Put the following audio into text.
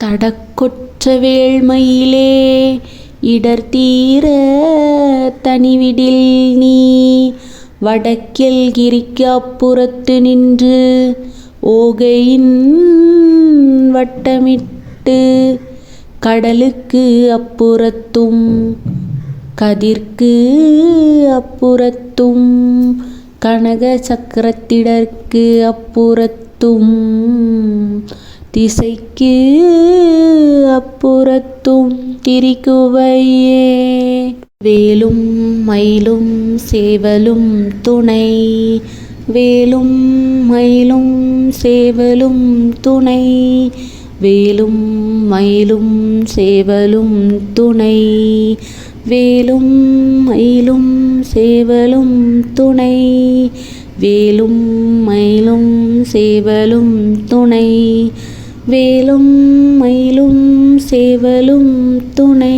தடக்கொற்ற வேள்மையிலே இடர்தீர தனிவிடில் நீ வடக்கில் கிரிக்கு அப்புறத்து நின்று ஓகையின் வட்டமிட்டு கடலுக்கு அப்புறத்தும் கதிர்க்கு அப்புறத்தும் கனக சக்கரத்திடற்கு அப்புறத்தும் திசைக்கு அப்புறத்தும் திரிக்குவையே. வேலும் மயிலும் சேவலும் துணை. வேலும் மயிலும் சேவலும் துணை. வேலும் மயிலும் சேவலும் துணை. வேலும் மயிலும் சேவலும் துணை. வேலும் மயிலும் சேவலும் துணை. வேலும் மயிலும் சேவலும் துணை.